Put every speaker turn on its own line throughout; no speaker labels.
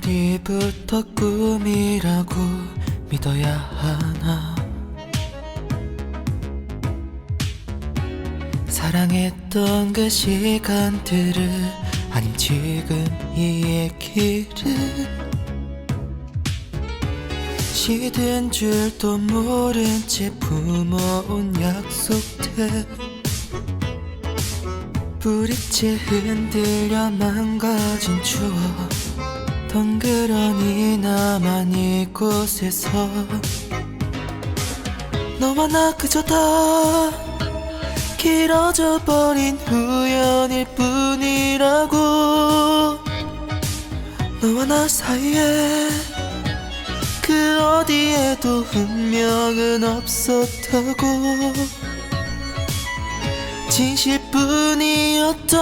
언제부터 꿈이라고 믿어야 하나? 사랑했던 그 시간들을 아님 지금 이 얘기를. 시든 줄도 모른 채 품어온 약속들. 뿌리채 흔들려 망가진 추억 덩그러니 나만 이곳에서. 너와 나 그저 다 길어져 버린 우연일 뿐이라고. 너와 나 사이에 그 어디에도 운명은 없었다고 진실뿐이었던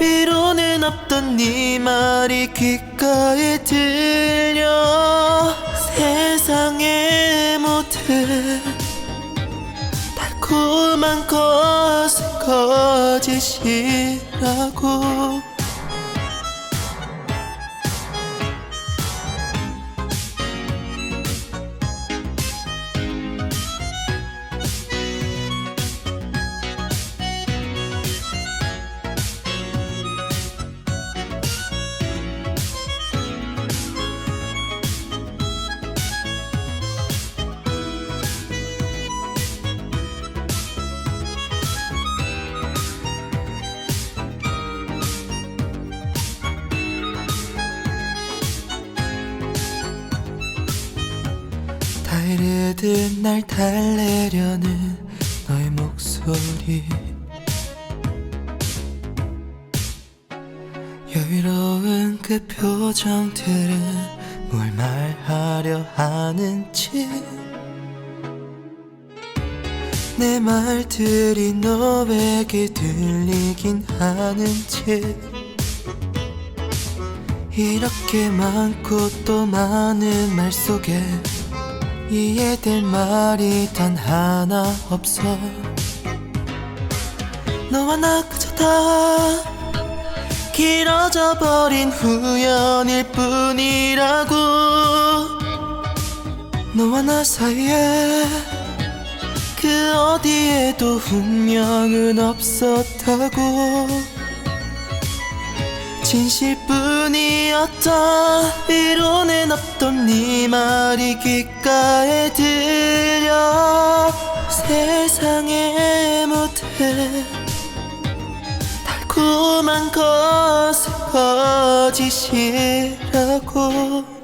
위로는 없던 네 말이 귓가에 들려. 세상의 모든 달콤한 것은 거짓이라고 달르듯 날 달래려는 너의 목소리. 여유로운 그 표정들은 뭘 말하려 하는지. 내 말들이 너에게 들리긴 하는지. 이렇게 많고 또 많은 말 속에 이해될 말이 단 하나 없어. 너와 나 그저 다 길어져 버린 우연일 뿐이라고. 너와 나 사이에 그 어디에도 운명은 없었다고 진실뿐이었던 위로는 없던 네 말이 귓가에 들려 세상의 모든 달콤한 것은 거짓이라고